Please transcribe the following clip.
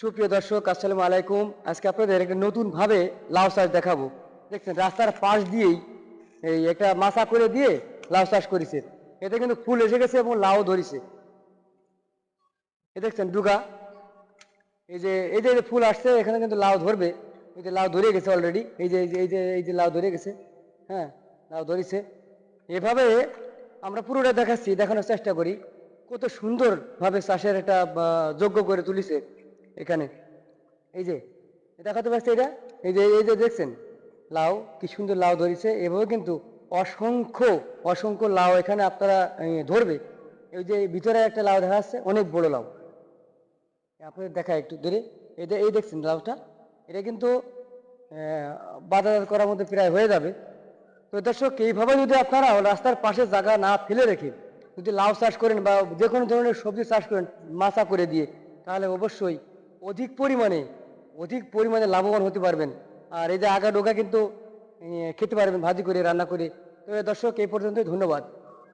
সুপ্রিয় দর্শক, আসসালামু আলাইকুম। আজকে আপনাদের একটা নতুন ভাবে লাউ চাষ দেখাবো। দেখছেন, রাস্তার পাশ দিয়েই এই একটা মাছা করে দিয়ে লাউ চাষ করেছে। এতে কিন্তু ফুল এসে গেছে এবং লাউ ধরিছে। এ দেখছেন, ডুগা। এই যে এই যে ফুল আসছে, এখানে কিন্তু লাউ ধরবে। এই যে লাউ ধরে গেছে অলরেডি এই যে এই যে এই যে লাউ ধরে গেছে। হ্যাঁ লাউ ধরেছে। এভাবে আমরা পুরোটা দেখাচ্ছি, দেখানোর চেষ্টা করি। কত সুন্দরভাবে চাষের একটা যোগ্য করে তুলিছে। এখানে। এই যে দেখাতে পারছে এটা? এই যে এই যে দেখছেন, লাউ, কি সুন্দর লাউ ধরেছে। এভাবে কিন্তু অসংখ্য অসংখ্য লাউ এখানে আপনারা ধরবে। এই যে ভিতরে একটা লাউ দেখা যাচ্ছে, অনেক বড় লাউ। আপনাদের দেখা একটু দূরে এই যে, এই দেখছেন লাউটা। এটা কিন্তু বাজার করার মধ্যে প্রায় হয়ে যাবে। তো দর্শক, এইভাবে যদি আপনারা রাস্তার পাশে জায়গা না ফেলে রেখে যদি লাউ চাষ করেন বা যে কোনো ধরনের সবজি চাষ করেন, মাচা করে দিয়ে, তাহলে অবশ্যই অধিক পরিমাণে অধিক পরিমাণে লাভবান হতে পারবেন। আর এই যে আগা ডোকা কিন্তু খেতে পারবেন, ভাজি করে, রান্না করে। তবে দর্শক, এই পর্যন্তই, ধন্যবাদ।